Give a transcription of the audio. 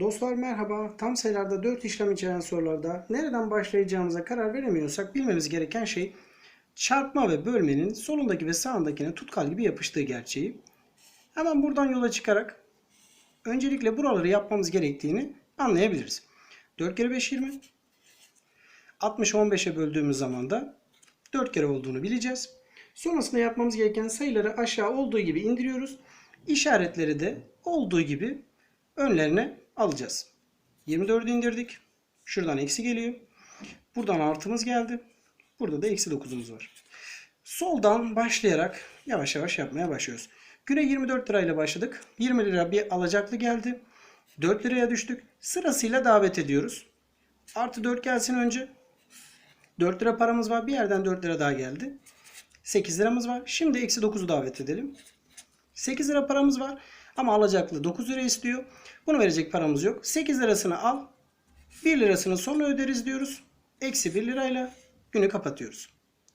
Dostlar merhaba. Tam sayılarda 4 işlem içeren sorularda nereden başlayacağımıza karar veremiyorsak bilmemiz gereken şey çarpma ve bölmenin solundaki ve sağındakine tutkal gibi yapıştığı gerçeği. Hemen buradan yola çıkarak öncelikle buraları yapmamız gerektiğini anlayabiliriz. 4 kere 5 20. 60'ı 15'e böldüğümüz zaman da 4 kere olduğunu bileceğiz. Sonrasında yapmamız gereken sayıları aşağı olduğu gibi indiriyoruz. İşaretleri de olduğu gibi önlerine alacağız. 24'ü indirdik. Şuradan eksi geliyor. Buradan artımız geldi. Burada da eksi 9'umuz var. Soldan başlayarak yavaş yavaş yapmaya başlıyoruz. Güne 24 lirayla başladık. 20 lira bir alacaklı geldi. 4 liraya düştük. Sırasıyla davet ediyoruz. Artı 4 gelsin önce. 4 lira paramız var. Bir yerden 4 lira daha geldi. 8 liramız var. Şimdi eksi 9'u davet edelim. 8 lira paramız var. Ama alacaklı 9 lira istiyor. Bunu verecek paramız yok. 8 lirasını al. 1 lirasını sonra öderiz diyoruz. Eksi 1 lirayla günü kapatıyoruz.